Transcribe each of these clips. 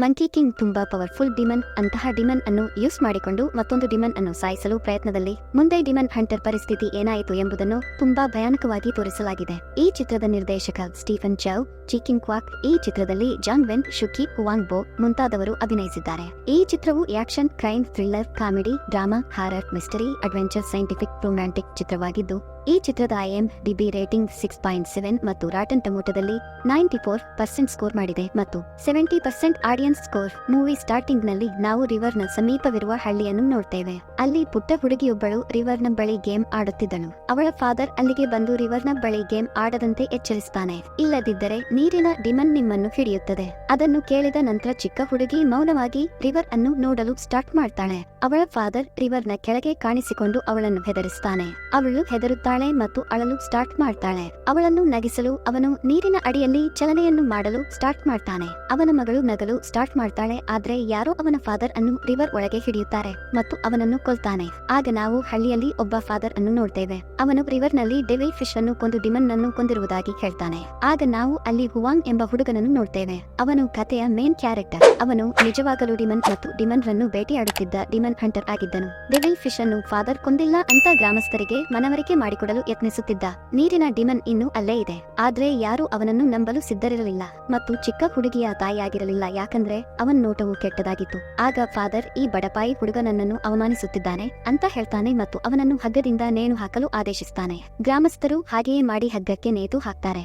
Monkey king ತುಂಬಾ powerful demon ಅಂತಹ demon ಅನ್ನು ಯೂಸ್ ಮಾಡಿಕೊಂಡು ಮತ್ತೊಂದು ಡಿಮನ್ ಅನ್ನು ಸಾಯಿಸಲು ಪ್ರಯತ್ನದಲ್ಲಿ. ಮುಂದೆ ಡಿಮನ್ ಹಂಟರ್ ಪರಿಸ್ಥಿತಿ ಏನಾಯಿತು ಎಂಬುದನ್ನು ತುಂಬಾ ಭಯಾನಕವಾಗಿ ತೋರಿಸಲಾಗಿದೆ. ಈ ಚಿತ್ರದ ನಿರ್ದೇಶಕ ಸ್ಟೀಫನ್ ಚೌ ಚೀಕಿಂಗ್ ಕ್ವಾಕ್ ಈ ಚಿತ್ರದಲ್ಲಿ ಜಾನ್ ವೆನ್ ಶುಕಿ ಹುವಾಂಗ್ ಬೋ ಮುಂತಾದವರು ಅಭಿನಯಿಸಿದ್ದಾರೆ. ಈ ಚಿತ್ರವು action crime thriller comedy drama horror mystery adventure scientific romantic ಚಿತ್ರವಾಗಿದ್ದು ಈ ಚಿತ್ರದ I M D B rating six point seven ಮತ್ತು ರಾಟನ್ ಟಮೋಟದಲ್ಲಿ ನೈಂಟಿ ಫೋರ್ ಪರ್ಸೆಂಟ್ ಸ್ಕೋರ್ ಮಾಡಿದೆ ಮತ್ತು seventy percent audience score movie ಸ್ಟಾರ್ಟಿಂಗ್ನಲ್ಲಿ ನಾವು ರಿವರ್ನ ಸಮೀಪವಿರುವ ಹಳ್ಳಿಯನ್ನು ನೋಡ್ತೇವೆ. ಅಲ್ಲಿ ಪುಟ್ಟ ಹುಡುಗಿಯೊಬ್ಬಳು ರಿವರ್ನ ಬಳಿ ಗೇಮ್ ಆಡುತ್ತಿದ್ದಳು. ಅವಳ ಫಾದರ್ ಅಲ್ಲಿಗೆ ಬಂದು ರಿವರ್ನ ಬಳಿ ಗೇಮ್ ಆಡದಂತೆ ಎಚ್ಚರಿಸ್ತಾನೆ. ಇಲ್ಲದಿದ್ದರೆ ನೀರಿನ ಡಿಮನ್ ನಿಮ್ಮನ್ನು ಹಿಡಿಯುತ್ತದೆ. ಅದನ್ನು ಕೇಳಿದ ನಂತರ ಚಿಕ್ಕ ಹುಡುಗಿ ಮೌನವಾಗಿ ರಿವರ್ ಅನ್ನು ನೋಡಲು ಸ್ಟಾರ್ಟ್ ಮಾಡ್ತಾಳೆ. ಅವಳ ಫಾದರ್ ರಿವರ್ನ ಕೆಳಗೆ ಕಾಣಿಸಿಕೊಂಡು ಅವಳನ್ನು ಹೆದರಿಸುತ್ತಾನೆ ಅವಳು ಹೆದರುತ್ತಾಳೆ. ಮತ್ತು ಅಳಲು ಸ್ಟಾರ್ಟ್ ಮಾಡ್ತಾಳೆ. ಅವಳನ್ನು ನಗಿಸಲು ಅವನು ನೀರಿನ ಅಡಿಯಲ್ಲಿ ಚಲನೆಯನ್ನು ಮಾಡಲು ಸ್ಟಾರ್ಟ್ ಮಾಡ್ತಾನೆ. ಅವನ ಮಗಳು ನಗಲು ಸ್ಟಾರ್ಟ್ ಮಾಡ್ತಾಳೆ, ಆದ್ರೆ ಯಾರೋ ಅವನ ಫಾದರ್ ಅನ್ನು ರಿವರ್ ಒಳಗೆ ಹಿಡಿಯುತ್ತಾರೆ ಮತ್ತು ಅವನನ್ನು ಕೊಲ್ತಾನೆ. ಆಗ ನಾವು ಹಳ್ಳಿಯಲ್ಲಿ ಒಬ್ಬ ಫಾದರ್ ಅನ್ನು ನೋಡ್ತೇವೆ. ಅವನು ರಿವರ್ನಲ್ಲಿ ಡೆವಿಲ್ ಫಿಶ್ ಅನ್ನು ಕೊಂದು ಡಿಮನ್ ಅನ್ನು ಕೊಂದಿರುವುದಾಗಿ ಹೇಳ್ತಾನೆ. ಆಗ ನಾವು ಅಲ್ಲಿ ಹುವಾಂಗ್ ಎಂಬ ಹುಡುಗನನ್ನು ನೋಡ್ತೇವೆ. ಅವನು ಕಥೆಯ ಮೇನ್ ಕ್ಯಾರೆಕ್ಟರ್ ಅವನು ನಿಜವಾಗಲೂ ಡಿಮನ್ ಮತ್ತು ಡಿಮನ್ ರನ್ನು ಭೇಟಿಯಾಡುತ್ತಿದ್ದ ಡಿಮನ್ ಹಂಟರ್ ಆಗಿದ್ದನು. ಡೆವಿಲ್ ಫಿಶ್ ಅನ್ನು ಫಾದರ್ ಕೊಂದಿಲ್ಲ ಅಂತ ಗ್ರಾಮಸ್ಥರಿಗೆ ಮನವರಿಕೆ ಮಾಡಿಕೊಡಲು ಯತ್ನಿಸುತ್ತಿದ್ದ. ನೀರಿನ ಡಿಮನ್ ಇನ್ನೂ ಅಲ್ಲೇ ಇದೆ. ಆದ್ರೆ ಯಾರು ಅವನನ್ನು ನಂಬಲು ಸಿದ್ಧರಿರಲಿಲ್ಲ. ಮತ್ತು ಚಿಕ್ಕ ಹುಡುಗಿಯ ತಾಯಿಯಾಗಿರಲಿಲ್ಲ. ಯಾಕಂದ್ರೆ ಅವನ್ ನೋಟವು ಕೆಟ್ಟದಾಗಿತ್ತು. ಆಗ ಫಾದರ್, ಈ ಬಡಪಾಯಿ ಹುಡುಗನನ್ನು ಅವಮಾನಿಸುತ್ತಿದ್ದಾನೆ ಅಂತ ಹೇಳ್ತಾನೆ ಮತ್ತು ಅವನನ್ನು ಹಗ್ಗದಿಂದ ನೇಣು ಹಾಕಲು ಆದೇಶಿಸ್ತಾನೆ. ಗ್ರಾಮಸ್ಥರು ಹಾಗೆಯೇ ಮಾಡಿ ಹಗ್ಗಕ್ಕೆ ನೇತು ಹಾಕ್ತಾರೆ.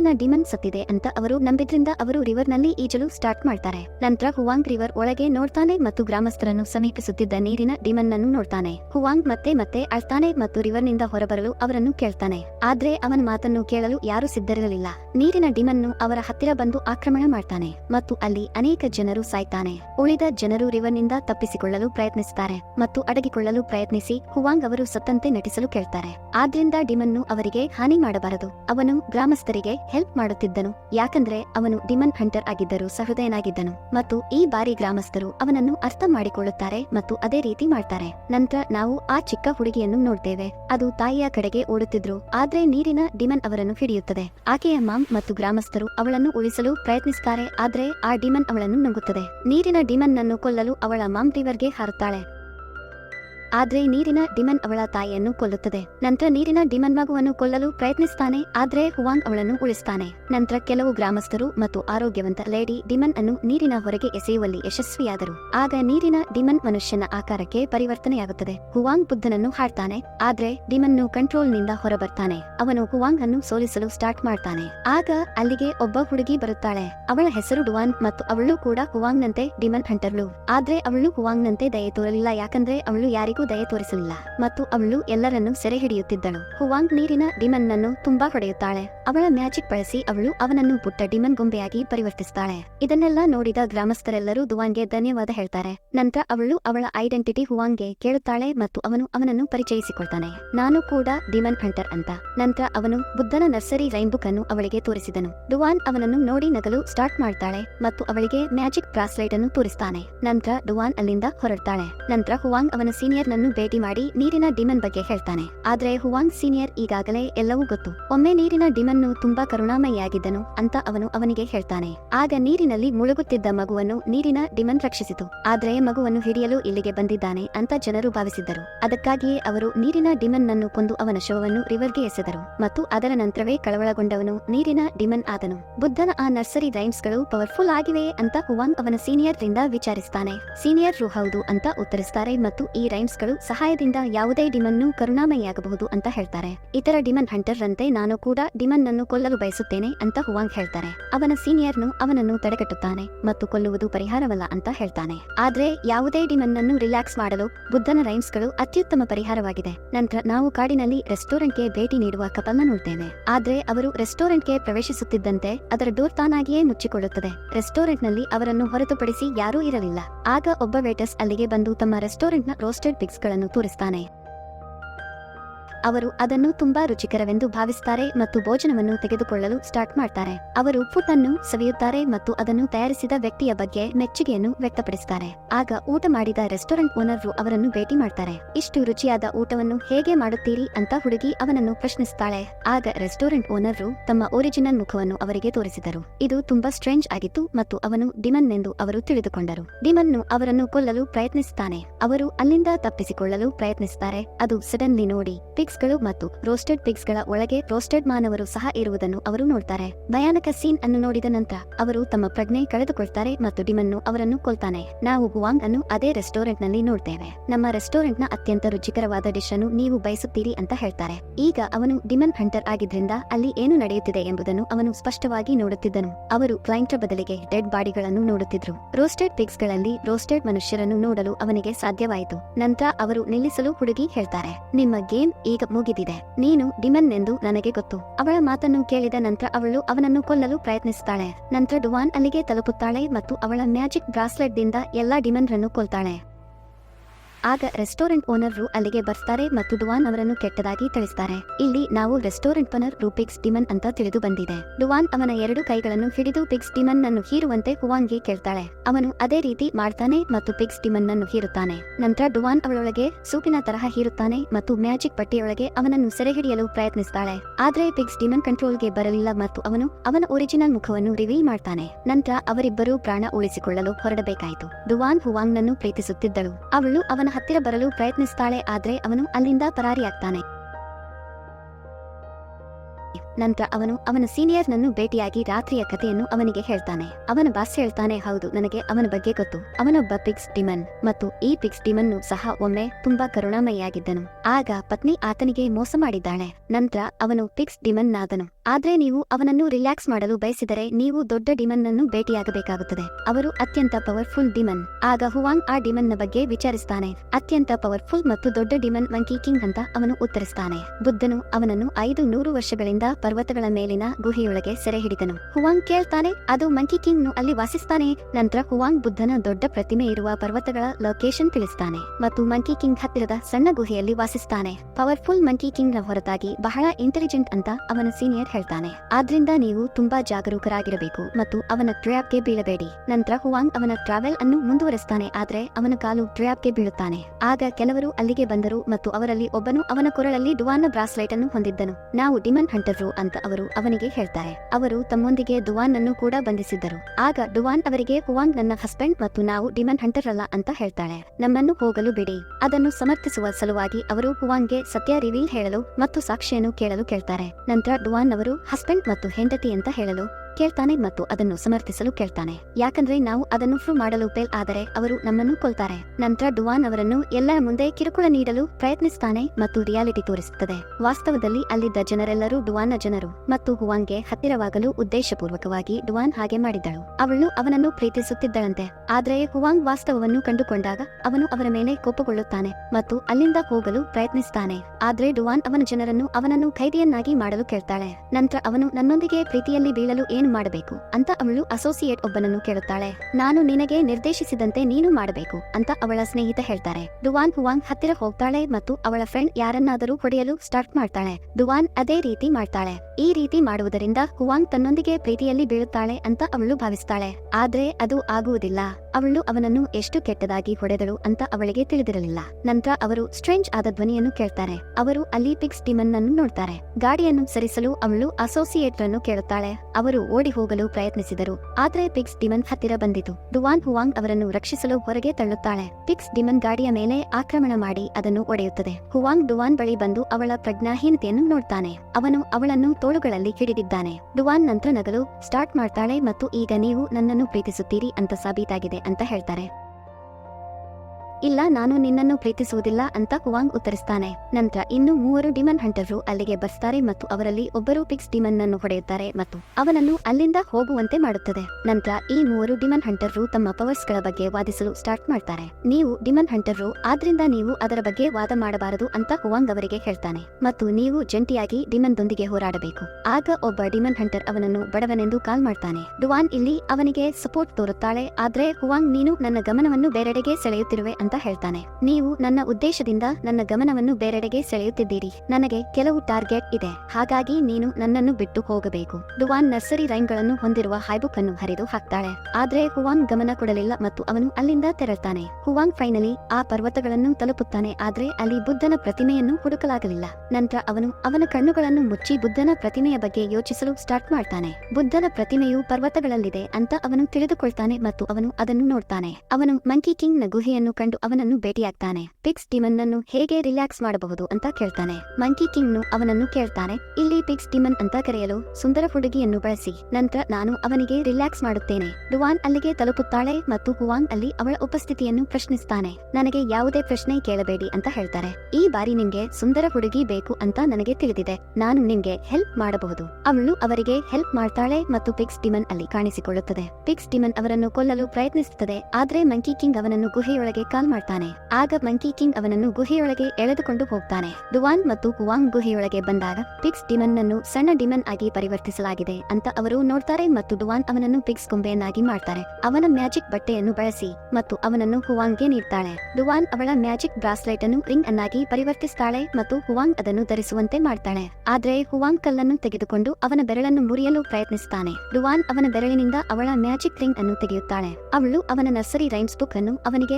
ನೀ- ಡಿಮನ್ ಸತ್ತಿದೆ ಅಂತ ಅವರು ನಂಬಿದ್ರಿಂದ ಅವರು ರಿವರ್ನಲ್ಲಿ ಈಜಲು ಸ್ಟಾರ್ಟ್ ಮಾಡ್ತಾರೆ. ನಂತರ ಹುವಾಂಗ್ ರಿವರ್ ಒಳಗೆ ನೋಡ್ತಾನೆ ಮತ್ತು ಗ್ರಾಮಸ್ಥರನ್ನು ಸಮೀಪಿಸುತ್ತಿದ್ದ ನೀರಿನ ಡಿಮನ್ ಅನ್ನು ನೋಡ್ತಾನೆ. ಹುವಾಂಗ್ ಮತ್ತೆ ಮತ್ತೆ ಅಳ್ತಾನೆ ಮತ್ತು ರಿವರ್ನಿಂದ ಹೊರಬರಲು ಅವರನ್ನು ಕೇಳ್ತಾನೆ. ಆದ್ರೆ ಅವನ ಮಾತನ್ನು ಕೇಳಲು ಯಾರು ಸಿದ್ಧರಿರಲಿಲ್ಲ. ನೀರಿನ ಡಿಮನ್ನು ಅವರ ಹತ್ತಿರ ಬಂದು ಆಕ್ರಮಣ ಮಾಡ್ತಾನೆ ಮತ್ತು ಅಲ್ಲಿ ಅನೇಕ ಜನರು ಸಾಯ್ತಾನೆ. ಉಳಿದ ಜನರು ರಿವರ್ನಿಂದ ತಪ್ಪಿಸಿಕೊಳ್ಳಲು ಪ್ರಯತ್ನಿಸುತ್ತಾರೆ ಮತ್ತು ಅಡಗಿಕೊಳ್ಳಲು ಪ್ರಯತ್ನಿಸಿ ಹುವಾಂಗ್ ಅವರು ಸತ್ತಂತೆ ನಟಿಸಲು ಕೇಳ್ತಾರೆ. ಆದ್ರಿಂದ ಡಿಮನ್ನು ಅವರಿಗೆ ಹಾನಿ ಮಾಡಬಾರದು. ಅವನು ಗ್ರಾಮಸ್ಥರಿಗೆ ಹೆಲ್ಪ್ ಮಾಡುತ್ತಿದ್ದನು. ಯಾಕಂದ್ರೆ ಅವನು ಡಿಮನ್ ಹಂಟರ್ ಆಗಿದ್ದರು ಸಹೃದಯನಾಗಿದ್ದನು ಮತ್ತು ಈ ಬಾರಿ ಗ್ರಾಮಸ್ಥರು ಅವನನ್ನು ಅರ್ಥ ಮಾಡಿಕೊಳ್ಳುತ್ತಾರೆ ಮತ್ತು ಅದೇ ರೀತಿ ಮಾಡ್ತಾರೆ. ನಂತರ ನಾವು ಆ ಚಿಕ್ಕ ಹುಡುಗಿಯನ್ನು ನೋಡ್ತೇವೆ. ಅದು ತಾಯಿಯ ಕಡೆಗೆ ಓಡುತ್ತಿದ್ರು. ಆದ್ರೆ ನೀರಿನ ಡಿಮನ್ ಅವರನ್ನು ಹಿಡಿಯುತ್ತದೆ. ಆಕೆಯ ಮಾಮ್ ಮತ್ತು ಗ್ರಾಮಸ್ಥರು ಅವಳನ್ನು ಉಳಿಸಲು ಪ್ರಯತ್ನಿಸುತ್ತಾರೆ ಆದ್ರೆ ಆ ಡಿಮನ್ ಅವಳನ್ನು ನುಂಗುತ್ತದೆ. ನೀರಿನ ಡಿಮನ್ ಅನ್ನು ಕೊಲ್ಲಲು ಅವಳ ಮಾಮ್ ರಿವರ್ಗೆ ಹಾರುತ್ತಾಳೆ. ಆದ್ರೆ ನೀರಿನ ಡಿಮನ್ ಅವಳ ತಾಯಿಯನ್ನು ಕೊಲ್ಲುತ್ತದೆ. ನಂತರ ನೀರಿನ ಡಿಮನ್ ಮಗುವನ್ನು ಕೊಲ್ಲಲು ಪ್ರಯತ್ನಿಸ್ತಾನೆ, ಆದ್ರೆ ಹುವಾಂಗ್ ಅವಳನ್ನು ಉಳಿಸ್ತಾನೆ. ನಂತರ ಕೆಲವು ಗ್ರಾಮಸ್ಥರು ಮತ್ತು ಆರೋಗ್ಯವಂತ ಲೇಡಿ ಡಿಮನ್ ಅನ್ನು ನೀರಿನ ಹೊರಗೆ ಎಸೆಯುವಲ್ಲಿ ಯಶಸ್ವಿಯಾದರು. ಆಗ ನೀರಿನ ಡಿಮನ್ ಮನುಷ್ಯನ ಆಕಾರಕ್ಕೆ ಪರಿವರ್ತನೆಯಾಗುತ್ತದೆ. ಹುವಾಂಗ್ ಬುದ್ಧನನ್ನು ಹಾಡ್ತಾನೆ, ಆದ್ರೆ ಡಿಮನ್ನು ಕಂಟ್ರೋಲ್ನಿಂದ ಹೊರಬರ್ತಾನೆ. ಅವನು ಹುವಾಂಗ್ ಅನ್ನು ಸೋಲಿಸಲು ಸ್ಟಾರ್ಟ್ ಮಾಡ್ತಾನೆ. ಆಗ ಅಲ್ಲಿಗೆ ಒಬ್ಬ ಹುಡುಗಿ ಬರುತ್ತಾಳೆ. ಅವಳ ಹೆಸರು ಡುವಾನ್ ಮತ್ತು ಅವಳು ಕೂಡ ಹುವಾಂಗ್ ನಂತೆ ಡಿಮನ್ ಹಂಟರ್ಳು ಆದ್ರೆ ಅವಳು ಹುವಾಂಗ್ ನಂತೆ ದಯೆ ತೋರಲಿಲ್ಲ, ಯಾಕಂದ್ರೆ ಅವಳು ಯಾರಿಗೂ ದಯೆ ತೋರಿಸಲಿಲ್ಲ ಮತ್ತು ಅವಳು ಎಲ್ಲರನ್ನೂ ಸೆರೆ ಹಿಡಿಯುತ್ತಿದ್ದಳು. ಹುವಾಂಗ್ ನೀರಿನ ಡಿಮನ್ ನನ್ನು ತುಂಬಾ ಹೊಡೆಯುತ್ತಾಳೆ. ಅವಳ ಮ್ಯಾಜಿಕ್ ಬಳಸಿ ಅವಳು ಅವನನ್ನು ಪುಟ್ಟ ಡಿಮನ್ ಗೊಂಬೆಯಾಗಿ ಪರಿವರ್ತಿಸುತ್ತಾಳೆ ಇದನ್ನೆಲ್ಲ ನೋಡಿದ ಗ್ರಾಮಸ್ಥರೆಲ್ಲರೂ ದುವಾಂಗ್ಗೆ ಧನ್ಯವಾದ ಹೇಳ್ತಾರೆ. ನಂತರ ಅವಳು ಅವಳ ಐಡೆಂಟಿಟಿ ಹುವಾಂಗ್ಗೆ ಕೇಳುತ್ತಾಳೆ ಮತ್ತು ಅವನು ಅವನನ್ನು ಪರಿಚಯಿಸಿಕೊಳ್ತಾನೆ. ನಾನು ಕೂಡ ಡಿಮನ್ ಹಂಟರ್ ಅಂತ. ನಂತರ ಅವನು ಬುದ್ಧನ ನರ್ಸರಿ ರೈನ್ ಬುಕ್ ಅನ್ನು ಅವಳಿಗೆ ತೋರಿಸಿದನು. ಡುವಾನ್ ಅವನನ್ನು ನೋಡಿ ನಗಲು ಸ್ಟಾರ್ಟ್ ಮಾಡ್ತಾಳೆ ಮತ್ತು ಅವಳಿಗೆ ಮ್ಯಾಜಿಕ್ ಬ್ರಾಸ್ಲೈಟ್ ಅನ್ನು ತೋರಿಸ್ತಾನೆ. ನಂತರ ಡುವಾನ್ ಅಲ್ಲಿಂದ ಹೊರಡ್ತಾಳೆ. ನಂತರ ಹುವಾಂಗ್ ಅವನ ಸೀನಿಯರ್ ನನ್ನು ಭೇಟಿ ಮಾಡಿ ನೀರಿನ ಡಿಮನ್ ಬಗ್ಗೆ ಹೇಳ್ತಾನೆ. ಆದ್ರೆ ಹುವಾಂಗ್ ಸೀನಿಯರ್ ಈಗಾಗಲೇ ಎಲ್ಲವೂ ಗೊತ್ತು. ಒಮ್ಮೆ ನೀರಿನ ಡಿಮನ್ನು ತುಂಬಾ ಕರುಣಾಮಯಿಯಾಗಿದ್ದನು ಅಂತ ಅವನು ಅವನಿಗೆ ಹೇಳ್ತಾನೆ. ಆಗ ನೀರಿನಲ್ಲಿ ಮುಳುಗುತ್ತಿದ್ದ ಮಗುವನ್ನು ನೀರಿನ ಡಿಮನ್ ರಕ್ಷಿಸಿತು. ಆದ್ರೆ ಮಗುವನ್ನು ಹಿಡಿಯಲು ಇಲ್ಲಿಗೆ ಬಂದಿದ್ದಾನೆ ಅಂತ ಜನರು ಭಾವಿಸಿದ್ದರು. ಅದಕ್ಕಾಗಿಯೇ ಅವರು ನೀರಿನ ಡಿಮನ್ ನನ್ನು ಕೊಂದು ಅವನ ಶವವನ್ನು ರಿವರ್ಗೆ ಎಸೆದರು. ಮತ್ತು ಅದರ ನಂತರವೇ ಕಳವಳಗೊಂಡವನು ನೀರಿನ ಡಿಮನ್ ಆದನು. ಬುದ್ಧನ ಆ ನರ್ಸರಿ ರೈಮ್ಸ್ಗಳು ಪವರ್ಫುಲ್ ಆಗಿವೆ ಅಂತ ಹುವಾಂಗ್ ಅವನ ಸೀನಿಯರ್ ರಿಂದ ವಿಚಾರಿಸ್ತಾನೆ. ಸೀನಿಯರ್ ರು ಹೌದು ಅಂತ ಉತ್ತರಿಸ್ತಾರೆ ಮತ್ತು ಈ ರೈಮ್ಸ್ ಗಳು ಸಹಾಯದಿಂದ ಯಾವುದೇ ಡಿಮನ್ನು ಕರುಣಾಮಯಿಯಾಗಬಹುದು ಅಂತ ಹೇಳ್ತಾರೆ. ಇತರ ಡಿಮನ್ ಹಂಟರ್ ರಂತೆ ನಾನು ಕೂಡ ಡಿಮನ್ ಅನ್ನು ಕೊಲ್ಲಲು ಬಯಸುತ್ತೇನೆ ಅಂತ ಹುವಾಂಗ್ ಹೇಳ್ತಾರೆ. ಅವನ ಸೀನಿಯರ್ನು ಅವನನ್ನು ತಡೆಗಟ್ಟುತ್ತಾನೆ ಮತ್ತು ಕೊಲ್ಲುವುದು ಪರಿಹಾರವಲ್ಲ ಅಂತ ಹೇಳ್ತಾನೆ. ಆದ್ರೆ ಯಾವುದೇ ಡಿಮನ್ ಅನ್ನು ರಿಲ್ಯಾಕ್ಸ್ ಮಾಡಲು ಬುದ್ಧನ ರೈಮ್ಸ್ಗಳು ಅತ್ಯುತ್ತಮ ಪರಿಹಾರವಾಗಿದೆ. ನಂತರ ನಾವು ಕಾಡಿನಲ್ಲಿ ರೆಸ್ಟೋರೆಂಟ್ಗೆ ಭೇಟಿ ನೀಡುವ ಕಪಲ್ನ ನೋಡ್ತೇವೆ. ಆದ್ರೆ ಅವರು ರೆಸ್ಟೋರೆಂಟ್ಗೆ ಪ್ರವೇಶಿಸುತ್ತಿದ್ದಂತೆ ಅದರ ಡೋರ್ ತಾನಾಗಿಯೇ ಮುಚ್ಚಿಕೊಳ್ಳುತ್ತದೆ. ರೆಸ್ಟೋರೆಂಟ್ನಲ್ಲಿ ಅವರನ್ನು ಹೊರತುಪಡಿಸಿ ಯಾರೂ ಇರಲಿಲ್ಲ. ಆಗ ಒಬ್ಬ ವೇಟರ್ಸ್ ಅಲ್ಲಿಗೆ ಬಂದು ತಮ್ಮ ರೆಸ್ಟೋರೆಂಟ್ನ ರೋಸ್ಟೆಡ್ ಪಿಗ್ಸ್ ಗಳನ್ನು ತೋರಿಸ್ತಾನೆ. ಅವರು ಅದನ್ನು ತುಂಬಾ ರುಚಿಕರವೆಂದು ಭಾವಿಸುತ್ತಾರೆ ಮತ್ತು ಭೋಜನವನ್ನು ತೆಗೆದುಕೊಳ್ಳಲು ಸ್ಟಾರ್ಟ್ ಮಾಡ್ತಾರೆ. ಅವರು ಫುಡ್ ಅನ್ನು ಸವಿಯುತ್ತಾರೆ ಮತ್ತು ಅದನ್ನು ತಯಾರಿಸಿದ ವ್ಯಕ್ತಿಯ ಬಗ್ಗೆ ಮೆಚ್ಚುಗೆಯನ್ನು ವ್ಯಕ್ತಪಡಿಸುತ್ತಾರೆ. ಆಗ ಊಟ ಮಾಡಿದ ರೆಸ್ಟೋರೆಂಟ್ ಓನರ್ರು ಅವರನ್ನು ಭೇಟಿ ಮಾಡ್ತಾರೆ. ಇಷ್ಟು ರುಚಿಯಾದ ಊಟವನ್ನು ಹೇಗೆ ಮಾಡುತ್ತೀರಿ ಅಂತ ಹುಡುಗಿ ಅವನನ್ನು ಪ್ರಶ್ನಿಸುತ್ತಾಳೆ. ಆಗ ರೆಸ್ಟೋರೆಂಟ್ ಓನರ್ರು ತಮ್ಮ ಒರಿಜಿನಲ್ ಮುಖವನ್ನು ಅವರಿಗೆ ತೋರಿಸಿದರು. ಇದು ತುಂಬಾ ಸ್ಟ್ರೇಂಜ್ ಆಗಿತ್ತು ಮತ್ತು ಅವನು ಡಿಮನ್ ಎಂದು ಅವರು ತಿಳಿದುಕೊಂಡರು. ಡಿಮನ್ನು ಅವರನ್ನು ಕೊಲ್ಲಲು ಪ್ರಯತ್ನಿಸುತ್ತಾನೆ. ಅವರು ಅಲ್ಲಿಂದ ತಪ್ಪಿಸಿಕೊಳ್ಳಲು ಪ್ರಯತ್ನಿಸುತ್ತಾರೆ. ಅದು ಸಡನ್ಲಿ ನೋಡಿ. ಗಳು ಮತ್ತು ರೋಸ್ಟೆಡ್ ಪಿಗ್ಸ್ಗಳ ಒಳಗೆ ರೋಸ್ಟೆಡ್ ಮಾನವರು ಸಹ ಇರುವುದನ್ನು ಅವರು ನೋಡ್ತಾರೆ. ಭಯಾನಕ ಸೀನ್ ಅನ್ನು ನೋಡಿದ ನಂತರ ಅವರು ತಮ್ಮ ಪ್ರಜ್ಞೆ ಕಳೆದುಕೊಳ್ತಾರೆ ಮತ್ತು ಡಿಮನ್ನು ಅವರನ್ನು ಕೊಲ್ತಾನೆ. ನಾವು ಗುವಾಂಗ್ ಅನ್ನು ಅದೇ ರೆಸ್ಟೋರೆಂಟ್ನಲ್ಲಿ ನೋಡ್ತೇವೆ. ನಮ್ಮ ರೆಸ್ಟೋರೆಂಟ್ನ ಅತ್ಯಂತ ರುಚಿಕರವಾದ ಡಿಶ್ ಅನ್ನು ನೀವು ಬಯಸುತ್ತೀರಿ ಅಂತ ಹೇಳ್ತಾರೆ. ಈಗ ಅವನು ಡಿಮನ್ ಹಂಟರ್ ಆಗಿದ್ರಿಂದ ಅಲ್ಲಿ ಏನು ನಡೆಯುತ್ತಿದೆ ಎಂಬುದನ್ನು ಅವನು ಸ್ಪಷ್ಟವಾಗಿ ನೋಡುತ್ತಿದ್ದನು. ಅವರು ಕ್ಲೈಂಟ್ ಬದಲಿಗೆ ಡೆಡ್ ಬಾಡಿಗಳನ್ನು ನೋಡುತ್ತಿದ್ರು. ರೋಸ್ಟೆಡ್ ಪಿಗ್ಸ್ಗಳಲ್ಲಿ ರೋಸ್ಟೆಡ್ ಮನುಷ್ಯರನ್ನು ನೋಡಲು ಅವನಿಗೆ ಸಾಧ್ಯವಾಯಿತು. ನಂತರ ಅವರು ನಿಲ್ಲಿಸಲು ಹುಡುಗಿ ಹೇಳ್ತಾರೆ, ನಿಮ್ಮ ಗೇಮ್ ಈಗ ಮುಗಿದಿದೆ. ನೀನು ಡಿಮನ್ ಎಂದು ನನಗೆ ಗೊತ್ತು. ಅವಳ ಮಾತನ್ನು ಕೇಳಿದ ನಂತರ ಅವಳು ಅವನನ್ನು ಕೊಲ್ಲಲು ಪ್ರಯತ್ನಿಸುತ್ತಾಳೆ ನಂತರ ಡುವಾನ್ ಅಲ್ಲಿಗೆ ತಲುಪುತ್ತಾಳೆ ಮತ್ತು ಅವಳ ಮ್ಯಾಜಿಕ್ ಬ್ರಾಸ್ಲೆಟ್ ದಿಂದ ಎಲ್ಲಾ ಡಿಮನ್ ರನ್ನು ಕೊಲ್ತಾಳೆ. ಆಗ ರೆಸ್ಟೋರೆಂಟ್ ಓನರ್ರು ಅಲ್ಲಿಗೆ ಬರ್ತಾರೆ ಮತ್ತು ಡುವಾನ್ ಅವರನ್ನು ಕೆಟ್ಟದಾಗಿ ತಿಳಿಸ್ತಾರೆ ಇಲ್ಲಿ ನಾವು ರೆಸ್ಟೋರೆಂಟ್ ಓನರ್ ಪಿಗ್ಸ್ ಡಿಮನ್ ಅಂತ ತಿಳಿದು ಬಂದಿದೆ. ಡುವಾನ್ ಅವನ ಎರಡು ಕೈಗಳನ್ನು ಹಿಡಿದು ಪಿಗ್ಸ್ ಡಿಮನ್ ನನ್ನು ಹೀರುವಂತೆ ಹುವಾನ್ಗೆ ಕೇಳ್ತಾಳೆ. ಅವನು ಅದೇ ರೀತಿ ಮಾಡ್ತಾನೆ ಮತ್ತು ಪಿಗ್ಸ್ ಡಿಮನ್ ನನ್ನು ಹೀರುತ್ತಾನೆ. ನಂತರ ಡುವಾನ್ ಅವಳೊಳಗೆ ಸೂಪಿನ ತರಹ ಹೀರುತ್ತಾನೆ ಮತ್ತು ಮ್ಯಾಜಿಕ್ ಪಟ್ಟಿಯೊಳಗೆ ಅವನನ್ನು ಸೆರೆಹಿಡಿಯಲು ಪ್ರಯತ್ನಿಸ್ತಾಳೆ. ಆದ್ರೆ ಪಿಗ್ಸ್ ಡಿಮನ್ ಕಂಟ್ರೋಲ್ಗೆ ಬರಲಿಲ್ಲ ಮತ್ತು ಅವನು ಅವನ ಒರಿಜಿನಲ್ ಮುಖವನ್ನು ರಿವೀಲ್ ಮಾಡ್ತಾನೆ. ನಂತರ ಅವರಿಬ್ಬರೂ ಪ್ರಾಣ ಉಳಿಸಿಕೊಳ್ಳಲು ಹೊರಡಬೇಕಾಯಿತು. ಡುವಾನ್ ಹುವಾಂಗ್ ನನ್ನು ಪ್ರೀತಿಸುತ್ತಿದ್ದಳು. ಅವಳು ಅವನ ಹತ್ತಿರ ಬರಲು ಪ್ರಯತ್ನಿಸ್ತಾಳೆ, ಆದ್ರೆ ಅವನು ಅಲ್ಲಿಂದ ಪರಾರಿಯಾಗ್ತಾನೆ. ನಂತರ ಅವನು ಅವನ ಸೀನಿಯರ್ ನನ್ನು ಭೇಟಿಯಾಗಿ ರಾತ್ರಿಯ ಕಥೆಯನ್ನು ಅವನಿಗೆ ಹೇಳ್ತಾನೆ. ಅವನ ಬಾಸ್ ಹೇಳ್ತಾನೆ, ಹೌದು, ನನಗೆ ಅವನ ಬಗ್ಗೆ ಗೊತ್ತು. ಅವನೊಬ್ಬ ಪಿಕ್ಸ್ ಡಿಮನ್ ಮತ್ತು ಈ ಪಿಕ್ಸ್ ಡಿಮನ್ನು ಸಹ ಒಮ್ಮೆ ತುಂಬಾ ಕರುಣಾಮಯಿಯಾಗಿದ್ದನು. ಆಗ ಪತ್ನಿ ಆತನಿಗೆ ಮೋಸ ಮಾಡಿದ್ದಾಳೆ. ನಂತರ ಅವನು ಪಿಕ್ಸ್ ಡಿಮನ್ ನಾದನು ಆದ್ರೆ ನೀವು ಅವನನ್ನು ರಿಲ್ಯಾಕ್ಸ್ ಮಾಡಲು ಬಯಸಿದರೆ ನೀವು ದೊಡ್ಡ ಡಿಮನ್ ಅನ್ನು ಭೇಟಿಯಾಗಬೇಕಾಗುತ್ತದೆ. ಅವರು ಅತ್ಯಂತ ಪವರ್ಫುಲ್ ಡಿಮನ್. ಆಗ ಹುವಾಂಗ್ ಆ ಡಿಮನ್ನ ಬಗ್ಗೆ ವಿಚಾರಿಸ್ತಾನೆ. ಅತ್ಯಂತ ಪವರ್ಫುಲ್ ಮತ್ತು ದೊಡ್ಡ ಡಿಮನ್ ಮಂಕಿ ಕಿಂಗ್ ಅಂತ ಅವನು ಉತ್ತರಿಸ್ತಾನೆ. ಬುದ್ಧನು ಅವನನ್ನು ಐದು ನೂರು ವರ್ಷಗಳಿಂದ ಪರ್ವತಗಳ ಮೇಲಿನ ಗುಹೆಯೊಳಗೆ ಸೆರೆ ಹಿಡಿದನು ಹುವಾಂಗ್ ಕೇಳ್ತಾನೆ, ಅದು ಮಂಕಿ ಕಿಂಗ್ ನು ಅಲ್ಲಿ ವಾಸಿಸ್ತಾನೆ? ನಂತರ ಹುವಾಂಗ್ ಬುದ್ಧನ ದೊಡ್ಡ ಪ್ರತಿಮೆ ಇರುವ ಪರ್ವತಗಳ ಲೊಕೇಶನ್ ತಿಳಿಸ್ತಾನೆ ಮತ್ತು ಮಂಕಿ ಕಿಂಗ್ ಹತ್ತಿರದ ಸಣ್ಣ ಗುಹೆಯಲ್ಲಿ ವಾಸಿಸ್ತಾನೆ. ಪವರ್ಫುಲ್ ಮಂಕಿ ಕಿಂಗ್ನ ಹೊರತಾಗಿ ಬಹಳ ಇಂಟೆಲಿಜೆಂಟ್ ಅಂತ ಅವನ ಸೀನಿಯರ್ ಹೇಳ್ತಾನೆ. ಆದ್ರಿಂದ ನೀವು ತುಂಬಾ ಜಾಗರೂಕರಾಗಿರಬೇಕು ಮತ್ತು ಅವನ ಟ್ರ್ಯಾಪ್ಗೆ ಬೀಳಬೇಡಿ. ನಂತರ ಹುವಾಂಗ್ ಅವನ ಟ್ರಾವೆಲ್ ಅನ್ನು ಮುಂದುವರೆಸ್ತಾನೆ, ಆದ್ರೆ ಅವನ ಕಾಲು ಟ್ರ್ಯಾಪ್ಗೆ ಬೀಳುತ್ತಾನೆ. ಆಗ ಕೆಲವರು ಅಲ್ಲಿಗೆ ಬಂದರು ಮತ್ತು ಅವರಲ್ಲಿ ಒಬ್ಬನು ಅವನ ಕೊರಳಲ್ಲಿ ಡುವಾನ್ನ ಬ್ರಾಸ್ಲೈಟ್ ಅನ್ನು ಹೊಂದಿದ್ದನು. ನಾವು ಡಿಮನ್ ಹಂಟರ್ರು ಅಂತ ಅವರು ಅವನಿಗೆ ಹೇಳ್ತಾರೆ. ಅವರು ತಮ್ಮೊಂದಿಗೆ ಡುವಾನ್ ಅನ್ನು ಕೂಡ ಬಂಧಿಸಿದ್ದರು. ಆಗ ಡುವಾನ್ ಅವರಿಗೆ ಹುವಾಂಗ್ ನನ್ನ ಹಸ್ಬೆಂಡ್ ಮತ್ತು ನಾವು ಡಿಮನ್ ಹಂಟರ್ ಅಲ್ಲ ಅಂತ ಹೇಳ್ತಾಳೆ. ನಮ್ಮನ್ನು ಹೋಗಲು ಬಿಡಿ. ಅದನ್ನು ಸಮರ್ಥಿಸುವ ಸಲುವಾಗಿ ಅವರು ಹುವಾಂಗ್ಗೆ ಸತ್ಯ ರಿವೀಲ್ ಹೇಳಲು ಮತ್ತು ಸಾಕ್ಷಿಯನ್ನು ಕೇಳಲು ಕೇಳ್ತಾರೆ. ನಂತರ ಡುವಾನ್ ಅವರು ಹಸ್ಬೆಂಡ್ ಮತ್ತು ಹೆಂಡತಿ ಅಂತ ಹೇಳಲು ಕೇಳ್ತಾನೆ ಮತ್ತು ಅದನ್ನು ಸಮರ್ಥಿಸಲು ಕೇಳ್ತಾನೆ. ಯಾಕಂದ್ರೆ ನಾವು ಅದನ್ನು ಪ್ರೂವ್ ಮಾಡಲು ಫೇಲ್ ಆದರೆ ಅವರು ನಮ್ಮನ್ನು ಕೊಲ್ತಾರೆ. ನಂತರ ಡುವಾನ್ ಅವರನ್ನು ಎಲ್ಲರ ಮುಂದೆ ಕಿರುಕುಳ ನೀಡಲು ಪ್ರಯತ್ನಿಸ್ತಾನೆ ಮತ್ತು ರಿಯಾಲಿಟಿ ತೋರಿಸುತ್ತದೆ. ವಾಸ್ತವದಲ್ಲಿ ಅಲ್ಲಿದ್ದ ಜನರೆಲ್ಲರೂ ಡುವಾನ್ನ ಜನರು ಮತ್ತು ಹುವಾನ್ಗೆ ಹತ್ತಿರವಾಗಲು ಉದ್ದೇಶಪೂರ್ವಕವಾಗಿ ಡುವಾನ್ ಹಾಗೆ ಮಾಡಿದ್ದಳು. ಅವಳು ಅವನನ್ನು ಪ್ರೀತಿಸುತ್ತಿದ್ದಳಂತೆ. ಆದರೆ ಹುವಾಂಗ್ ವಾಸ್ತವವನ್ನು ಕಂಡುಕೊಂಡಾಗ ಅವನು ಅವರ ಮೇಲೆ ಕೋಪಗೊಳ್ಳುತ್ತಾನೆ ಮತ್ತು ಅಲ್ಲಿಂದ ಹೋಗಲು ಪ್ರಯತ್ನಿಸ್ತಾನೆ. ಆದ್ರೆ ಡುವಾನ್ ಅವನ ಜನರನ್ನು ಅವನನ್ನು ಖೈದಿಯನ್ನಾಗಿ ಮಾಡಲು ಕೇಳ್ತಾಳೆ. ನಂತರ ಅವನು ನನ್ನೊಂದಿಗೆ ಪ್ರೀತಿಯಲ್ಲಿ ಬೀಳಲು ಮಾಡಬೇಕು ಅಂತ ಅವಳು ಅಸೋಸಿಯೇಟ್ ಒಬ್ಬನನ್ನು ಕೇಳುತ್ತಾಳೆ. ನಾನು ನಿನಗೆ ನಿರ್ದೇಶಿಸಿದಂತೆ ನೀನು ಮಾಡಬೇಕು ಅಂತ ಅವಳ ಸ್ನೇಹಿತ ಹೇಳ್ತಾರೆ. ದುವಾನ್ ಹುವಾಂಗ್ ಹತ್ತಿರ ಹೋಗ್ತಾಳೆ ಮತ್ತು ಅವಳ ಫ್ರೆಂಡ್ ಯಾರನ್ನಾದರೂ ಹೊಡೆಯಲು ಸ್ಟಾರ್ಟ್ ಮಾಡ್ತಾಳೆ. ದುವಾನ್ ಅದೇ ರೀತಿ ಮಾಡ್ತಾಳೆ. ಈ ರೀತಿ ಮಾಡುವುದರಿಂದ ಹುವಾಂಗ್ ತನ್ನೊಂದಿಗೆ ಪ್ರೀತಿಯಲ್ಲಿ ಬೀಳುತ್ತಾಳೆ ಅಂತ ಅವಳು ಭಾವಿಸ್ತಾಳೆ. ಆದ್ರೆ ಅದು ಆಗುವುದಿಲ್ಲ. ಅವಳು ಅವನನ್ನು ಎಷ್ಟು ಕೆಟ್ಟದಾಗಿ ಹೊಡೆದಳು ಅಂತ ಅವಳಿಗೆ ತಿಳಿದಿರಲಿಲ್ಲ. ನಂತರ ಅವರು ಸ್ಟ್ರೇಂಜ್ ಆದ ಧ್ವನಿಯನ್ನು ಕೇಳ್ತಾರೆ. ಅವರು ಅಲ್ಲಿ ಪಿಕ್ಸ್ ಡಿಮನ್ ಅನ್ನು ನೋಡ್ತಾರೆ. ಗಾಡಿಯನ್ನು ಸರಿಸಲು ಅವಳು ಅಸೋಸಿಯೇಟ್ ಅನ್ನು ಕೇಳುತ್ತಾಳೆ. ಅವರು ಓಡಿ ಹೋಗಲು ಪ್ರಯತ್ನಿಸಿದರು. ಆದ್ರೆ ಪಿಕ್ಸ್ ಡಿಮನ್ ಹತ್ತಿರ ಬಂದಿತು. ಡುವಾನ್ ಹುವಾಂಗ್ ಅವರನ್ನು ರಕ್ಷಿಸಲು ಹೊರಗೆ ತಳ್ಳುತ್ತಾಳೆ. ಪಿಕ್ಸ್ ಡಿಮನ್ ಗಾಡಿಯ ಮೇಲೆ ಆಕ್ರಮಣ ಮಾಡಿ ಅದನ್ನು ಒಡೆಯುತ್ತದೆ. ಹುವಾಂಗ್ ಡುವಾನ್ ಬಳಿ ಬಂದು ಅವಳ ಪ್ರಜ್ಞಾಹೀನತೆಯನ್ನು ನೋಡ್ತಾನೆ. ಅವನು ಅವಳನ್ನು ತೋಳುಗಳಲ್ಲಿ ಹಿಡಿದಿದ್ದಾನೆ. ಡುವಾನ್ ನಂತರ ನಗಲು, ಸ್ಟಾರ್ಟ್ ಮಾಡ್ತಾಳೆ ಮತ್ತು ಈಗ ನೀವು ನನ್ನನ್ನು ಪ್ರೀತಿಸುತ್ತೀರಿ ಅಂತ ಸಾಬೀತಾಗಿದೆ ಅಂತ ಹೇಳ್ತಾರೆ. ಇಲ್ಲ, ನಾನು ನಿನ್ನನ್ನು ಪ್ರೀತಿಸುವುದಿಲ್ಲ ಅಂತ ಕುವಾಂಗ್ ಉತ್ತರಿಸ್ತಾನೆ. ನಂತರ ಇನ್ನು ಮೂವರು ಡಿಮನ್ ಹಂಟರ್ರು ಅಲ್ಲಿಗೆ ಬರ್ತಾರೆ ಮತ್ತು ಅವರಲ್ಲಿ ಒಬ್ಬರು ಪಿಕ್ಸ್ ಡಿಮನ್ ಅನ್ನು ಹೊಡೆಯುತ್ತಾರೆ ಮತ್ತು ಅವನನ್ನು ಅಲ್ಲಿಂದ ಹೋಗುವಂತೆ ಮಾಡುತ್ತದೆ. ನಂತರ ಈ ಮೂವರು ಡಿಮನ್ ಹಂಟರ್ರು ತಮ್ಮ ಪವರ್ಸ್ಗಳ ಬಗ್ಗೆ ವಾದಿಸಲು ಸ್ಟಾರ್ಟ್ ಮಾಡ್ತಾರೆ. ನೀವು ಡಿಮನ್ ಹಂಟರ್ರು, ಆದ್ರಿಂದ ನೀವು ಅದರ ಬಗ್ಗೆ ವಾದ ಮಾಡಬಾರದು ಅಂತ ಹುವಾಂಗ್ ಅವರಿಗೆ ಹೇಳ್ತಾನೆ. ಮತ್ತು ನೀವು ಜಂಟಿಯಾಗಿ ಡಿಮನ್ ದೊಂದಿಗೆ ಹೋರಾಡಬೇಕು. ಆಗ ಒಬ್ಬ ಡಿಮನ್ ಹಂಟರ್ ಅವನನ್ನು ಬಡವನೆಂದು ಕಾಲ್ ಮಾಡ್ತಾನೆ. ಡುವಾನ್ ಇಲ್ಲಿ ಅವನಿಗೆ ಸಪೋರ್ಟ್ ತೋರುತ್ತಾಳೆ, ಆದ್ರೆ ಹುವಾಂಗ್ ನೀನು ನನ್ನ ಗಮನವನ್ನು ಬೇರೆಡೆಗೆ ಸೆಳೆಯುತ್ತಿರುವೆ ಅಂತ ಅಂತ ಹೇಳ್ತಾನೆ. ನೀವು ನನ್ನ ಉದ್ದೇಶದಿಂದ ನನ್ನ ಗಮನವನ್ನು ಬೇರೆಡೆಗೆ ಸೆಳೆಯುತ್ತಿದ್ದೀರಿ. ನನಗೆ ಕೆಲವು ಟಾರ್ಗೆಟ್ ಇದೆ. ಹಾಗಾಗಿ ನೀನು ನನ್ನನ್ನು ಬಿಟ್ಟು ಹೋಗಬೇಕು. ದುವಾನ್ ನರ್ಸರಿ ರೈಮ್ಗಳನ್ನು ಹೊಂದಿರುವ ಹೈಬುಕ್ ಅನ್ನು ಹರಿದು ಹಾಕ್ತಾಳೆ. ಆದ್ರೆ ಹುವಾಂಗ್ ಗಮನ ಕೊಡಲಿಲ್ಲ ಮತ್ತು ಅವನು ಅಲ್ಲಿಂದ ತೆರಳ್ತಾನೆ. ಹುವಾಂಗ್ ಫೈನಲಿ ಆ ಪರ್ವತಗಳನ್ನು ತಲುಪುತ್ತಾನೆ. ಆದ್ರೆ ಅಲ್ಲಿ ಬುದ್ಧನ ಪ್ರತಿಮೆಯನ್ನು ಹುಡುಕಲಾಗಲಿಲ್ಲ. ನಂತರ ಅವನು ಅವನ ಕಣ್ಣುಗಳನ್ನು ಮುಚ್ಚಿ ಬುದ್ಧನ ಪ್ರತಿಮೆಯ ಬಗ್ಗೆ ಯೋಚಿಸಲು ಸ್ಟಾರ್ಟ್ ಮಾಡ್ತಾನೆ. ಬುದ್ಧನ ಪ್ರತಿಮೆಯು ಪರ್ವತಗಳಲ್ಲಿದೆ ಅಂತ ಅವನು ತಿಳಿದುಕೊಳ್ತಾನೆ ಮತ್ತು ಅವನು ಅದನ್ನು ನೋಡ್ತಾನೆ. ಅವನು ಮಂಕಿ ಕಿಂಗ್ನ ಗುಹೆಯನ್ನು ಕಂಡು ಅವನನ್ನು ಭೇಟಿಯಾಗ್ತಾನೆ. ಪಿಕ್ಸ್ ಡಿಮನ್ ಅನ್ನು ಹೇಗೆ ರಿಲ್ಯಾಕ್ಸ್ ಮಾಡಬಹುದು ಅಂತ ಕೇಳ್ತಾನೆ. ಮಂಕಿ ಕಿಂಗ್ ನು ಅವನನ್ನು ಕೇಳ್ತಾನೆ. ಇಲ್ಲಿ ಪಿಕ್ಸ್ ಡಿಮನ್ ಅಂತ ಕರೆಯಲು ಸುಂದರ ಹುಡುಗಿಯನ್ನು ಬಳಸಿ. ನಂತರ ನಾನು ಅವನಿಗೆ ರಿಲ್ಯಾಕ್ಸ್ ಮಾಡುತ್ತೇನೆ. ಡುವಾನ್ ಅಲ್ಲಿಗೆ ತಲುಪುತ್ತಾಳೆ ಮತ್ತು ಹುವಾಂಗ್ ಅಲ್ಲಿ ಅವಳ ಉಪಸ್ಥಿತಿಯನ್ನು ಪ್ರಶ್ನಿಸ್ತಾನೆ. ನನಗೆ ಯಾವುದೇ ಪ್ರಶ್ನೆ ಕೇಳಬೇಡಿ ಅಂತ ಹೇಳ್ತಾರೆ. ಈ ಬಾರಿ ನಿಮ್ಗೆ ಸುಂದರ ಹುಡುಗಿ ಬೇಕು ಅಂತ ನನಗೆ ತಿಳಿದಿದೆ. ನಾನು ನಿಮ್ಗೆ ಹೆಲ್ಪ್ ಮಾಡಬಹುದು. ಅವಳು ಅವರಿಗೆ ಹೆಲ್ಪ್ ಮಾಡ್ತಾಳೆ ಮತ್ತು ಪಿಕ್ಸ್ ಡಿಮನ್ ಅಲ್ಲಿ ಕಾಣಿಸಿಕೊಳ್ಳುತ್ತದೆ. ಪಿಕ್ಸ್ ಡಿಮನ್ ಅವರನ್ನು ಕೊಲ್ಲಲು ಪ್ರಯತ್ನಿಸುತ್ತದೆ. ಆದ್ರೆ ಮಂಕಿ ಕಿಂಗ್ ಅವನನ್ನು ಗುಹೆಯೊಳಗೆ ಕಾಲ್ ಮಾಡ್ತಾನೆ. ಆಗ ಮಂಕಿ ಕಿಂಗ್ ಅವನನ್ನು ಗುಹೆಯೊಳಗೆ ಎಳೆದುಕೊಂಡು ಹೋಗ್ತಾನೆ. ದುವಾನ್ ಮತ್ತು ಹುವಾಂಗ್ ಗುಹೆಯೊಳಗೆ ಬಂದಾಗ ಪಿಕ್ಸ್ ಡಿಮನ್ ಅನ್ನು ಸಣ್ಣ ಡಿಮನ್ ಆಗಿ ಪರಿವರ್ತಿಸಲಾಗಿದೆ ಅಂತ ಅವರು ನೋಡ್ತಾರೆ ಮತ್ತು ದುವಾನ್ ಅವನನ್ನು ಪಿಕ್ಸ್ ಗೊಂಬೆಯನ್ನಾಗಿ ಮಾಡ್ತಾರೆ. ಅವನ ಮ್ಯಾಜಿಕ್ ಬಟ್ಟೆಯನ್ನು ಬಳಸಿ ಮತ್ತು ಅವನನ್ನು ಹುವಾಂಗ್ಗೆ ನೀಡ್ತಾಳೆ. ದುವಾನ್ ಅವಳ ಮ್ಯಾಜಿಕ್ ಬ್ರಾಸ್ಲೆಟ್ ಅನ್ನು ರಿಂಗ್ ಅನ್ನಾಗಿ ಪರಿವರ್ತಿಸ್ತಾಳೆ ಮತ್ತು ಹುವಾಂಗ್ ಅದನ್ನು ಧರಿಸುವಂತೆ ಮಾಡ್ತಾಳೆ. ಆದ್ರೆ ಹುವಾಂಗ್ ಕಲ್ಲನ್ನು ತೆಗೆದುಕೊಂಡು ಅವನ ಬೆರಳನ್ನು ಮುರಿಯಲು ಪ್ರಯತ್ನಿಸ್ತಾನೆ. ಡುವಾನ್ ಅವನ ಬೆರಳಿನಿಂದ ಅವಳ ಮ್ಯಾಜಿಕ್ ರಿಂಗ್ ಅನ್ನು ತೆಗೆಯುತ್ತಾಳೆ. ಅವಳು ಅವನ ನರ್ಸರಿ ರೈಮ್ಸ್ ಬುಕ್ ಅನ್ನು ಅವನಿಗೆ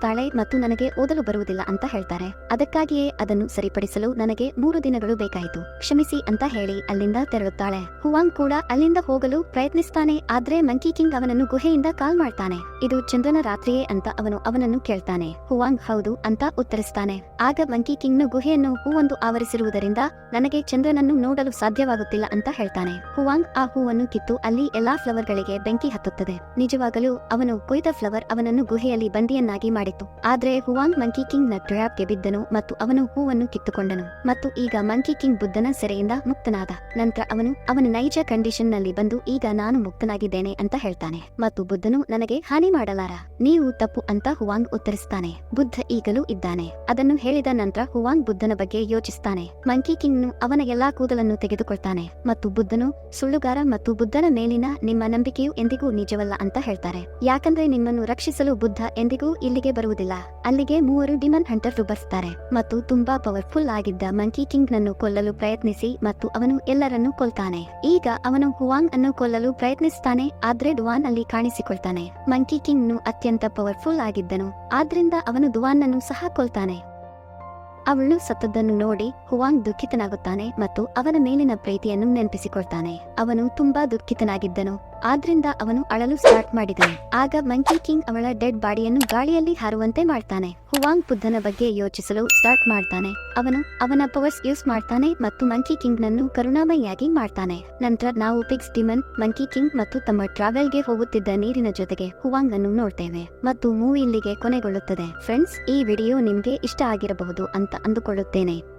ಹಸ್ತಾಂತರಿಸ್ತಾಳೆ ಮತ್ತು ನನಗೆ ಓದಲು ಬರುವುದಿಲ್ಲ ಅಂತ ಹೇಳ್ತಾರೆ. ಅದಕ್ಕಾಗಿಯೇ ಅದನ್ನು ಸರಿಪಡಿಸಲು ನನಗೆ ಮೂರು ದಿನಗಳು ಬೇಕಾಯಿತು. ಕ್ಷಮಿಸಿ ಅಂತ ಹೇಳಿ ಅಲ್ಲಿಂದ ತೆರಳುತ್ತಾಳೆ. ಹುವಾಂಗ್ ಕೂಡ ಅಲ್ಲಿಂದ ಹೋಗಲು ಪ್ರಯತ್ನಿಸ್ತಾನೆ, ಆದ್ರೆ ಮಂಕಿ ಕಿಂಗ್ ಅವನನ್ನು ಗುಹೆಯಿಂದ ಕಾಲ್ ಮಾಡ್ತಾನೆ. ಇದು ಚಂದ್ರನ ರಾತ್ರಿಯೇ ಅಂತ ಅವನು ಅವನನ್ನು ಕೇಳ್ತಾನೆ. ಹುವಾಂಗ್ ಹೌದು ಅಂತ ಉತ್ತರಿಸ್ತಾನೆ. ಆಗ ಮಂಕಿ ಕಿಂಗ್ ನು ಗುಹೆಯನ್ನು ಹೂವೊಂದು ಆವರಿಸಿರುವುದರಿಂದ ನನಗೆ ಚಂದ್ರನನ್ನು ನೋಡಲು ಸಾಧ್ಯವಾಗುತ್ತಿಲ್ಲ ಅಂತ ಹೇಳ್ತಾನೆ. ಹುವಾಂಗ್ ಆ ಹೂವನ್ನು ಕಿತ್ತು ಅಲ್ಲಿ ಎಲ್ಲಾ ಫ್ಲವರ್ ಗಳಿಗೆ ಬೆಂಕಿ ಹತ್ತುತ್ತದೆ. ನಿಜವಾಗಲೂ ಅವನು ಕೊಯ್ದ ಫ್ಲವರ್ ಅವನನ್ನು ಗುಹೆಯಲ್ಲಿ ಬಂದಿಯನ್ನಾಗಿ ಮಾಡಿತ್ತು ಆದ್ರೆ ಹುವಾಂಗ್ ಮಂಕಿ ಕಿಂಗ್ನ ಟ್ರ್ಯಾಪ್ಗೆ ಬಿದ್ದನು ಮತ್ತು ಅವನು ಹೂವನ್ನು ಕಿತ್ತುಕೊಂಡನು. ಮತ್ತು ಈಗ ಮಂಕಿ ಕಿಂಗ್ ಬುದ್ಧನ ಸೆರೆಯಿಂದ ಮುಕ್ತನಾದ. ನಂತರ ಅವನು ಅವನ ನೈಜ ಕಂಡೀಷನ್ನಲ್ಲಿ ಬಂದು ಈಗ ನಾನು ಮುಕ್ತನಾಗಿದ್ದೇನೆ ಅಂತ ಹೇಳ್ತಾನೆ. ಮತ್ತು ಬುದ್ಧನು ನನಗೆ ಹಾನಿ ಮಾಡಲಾರ. ನೀವು ತಪ್ಪು ಅಂತ ಹುವಾಂಗ್ ಉತ್ತರಿಸ್ತಾನೆ. ಬುದ್ಧ ಈಗಲೂ ಇದ್ದಾನೆ. ಅದನ್ನು ಹೇಳಿದ ನಂತರ ಹುವಾಂಗ್ ಬುದ್ಧನ ಬಗ್ಗೆ ಯೋಚಿಸ್ತಾನೆ. ಮಂಕಿ ಕಿಂಗ್ ಅವನ ಎಲ್ಲಾ ಕೂದಲನ್ನು ತೆಗೆದುಕೊಳ್ತಾನೆ. ಮತ್ತು ಬುದ್ಧನು ಸುಳ್ಳುಗಾರ ಮತ್ತು ಬುದ್ಧನ ಮೇಲಿನ ನಿಮ್ಮ ನಂಬಿಕೆಯು ಎಂದಿಗೂ ನಿಜವಲ್ಲ ಅಂತ ಹೇಳ್ತಾರೆ. ಯಾಕಂದ್ರೆ ನಿಮ್ಮನ್ನು ರಕ್ಷಿಸಲು ಬುದ್ಧ ಎಂದಿಗೂ ಇಲ್ಲಿಗೆ ಬರುವುದಿಲ್ಲ. ಅಲ್ಲಿಗೆ ಮೂವರು ಡಿಮನ್ ಹಂಟರ್ ಬರ್ತಾರೆ ಮತ್ತು ತುಂಬಾ ಪವರ್ಫುಲ್ ಆಗಿದ್ದ ಮಂಕಿ ಕಿಂಗ್ ನನ್ನು ಕೊಲ್ಲಲು ಪ್ರಯತ್ನಿಸಿ ಮತ್ತು ಅವನು ಎಲ್ಲರನ್ನು ಕೊಲ್ತಾನೆ. ಈಗ ಅವನು ಹುವಾಂಗ್ ಅನ್ನು ಕೊಲ್ಲಲು ಪ್ರಯತ್ನಿಸ್ತಾನೆ, ಆದ್ರೆ ದುವಾನ್ ಅಲ್ಲಿ ಕಾಣಿಸಿಕೊಳ್ತಾನೆ. ಮಂಕಿ ಕಿಂಗ್ ನು ಅತ್ಯಂತ ಪವರ್ಫುಲ್ ಆಗಿದ್ದನು, ಆದ್ರಿಂದ ಅವನು ದುವಾನ್ ಅನ್ನು ಸಹ ಕೊಲ್ತಾನೆ. ಅವಳು ಸತ್ತದ್ದನ್ನು ನೋಡಿ ಹುವಾಂಗ್ ದುಃಖಿತನಾಗುತ್ತಾನೆ ಮತ್ತು ಅವನ ಮೇಲಿನ ಪ್ರೀತಿಯನ್ನು ನೆನಪಿಸಿಕೊಳ್ತಾನೆ. ಅವನು ತುಂಬಾ ದುಃಖಿತನಾಗಿದ್ದನು ಆದ್ರಿಂದ ಅವನು ಅಳಲು ಸ್ಟಾರ್ಟ್ ಮಾಡಿದನು. ಆಗ ಮಂಕಿ ಕಿಂಗ್ ಅವಳ ಡೆಡ್ ಬಾಡಿಯನ್ನು ಗಾಳಿಯಲ್ಲಿ ಹಾರುವಂತೆ ಮಾಡ್ತಾನೆ. ಹುವಾಂಗ್ ಬುದ್ಧನ ಬಗ್ಗೆ ಯೋಚಿಸಲು ಸ್ಟಾರ್ಟ್ ಮಾಡ್ತಾನೆ. ಅವನು ಅವನ ಪವರ್ಸ್ ಯೂಸ್ ಮಾಡ್ತಾನೆ ಮತ್ತು ಮಂಕಿ ಕಿಂಗ್ ನನ್ನು ಕರುಣಾಮಯಿಯಾಗಿ ಮಾಡ್ತಾನೆ. ನಂತರ ನಾವು ಪಿಗ್ಸ್ ಡಿಮನ್ ಮಂಕಿ ಕಿಂಗ್ ಮತ್ತು ತಮ್ಮ ಟ್ರಾವೆಲ್ಗೆ ಹೋಗುತ್ತಿದ್ದ ನೀರಿನ ಜೊತೆಗೆ ಹುವಾಂಗ್ ಅನ್ನು ನೋಡ್ತೇವೆ ಮತ್ತು ಮೂವಿ ಇಲ್ಲಿಗೆ ಕೊನೆಗೊಳ್ಳುತ್ತದೆ. ಫ್ರೆಂಡ್ಸ್ ಈ ವಿಡಿಯೋ ನಿಮ್ಗೆ ಇಷ್ಟ ಆಗಿರಬಹುದು ಅಂತ ಅಂದುಕೊಳ್ಳುತ್ತೇನೆ.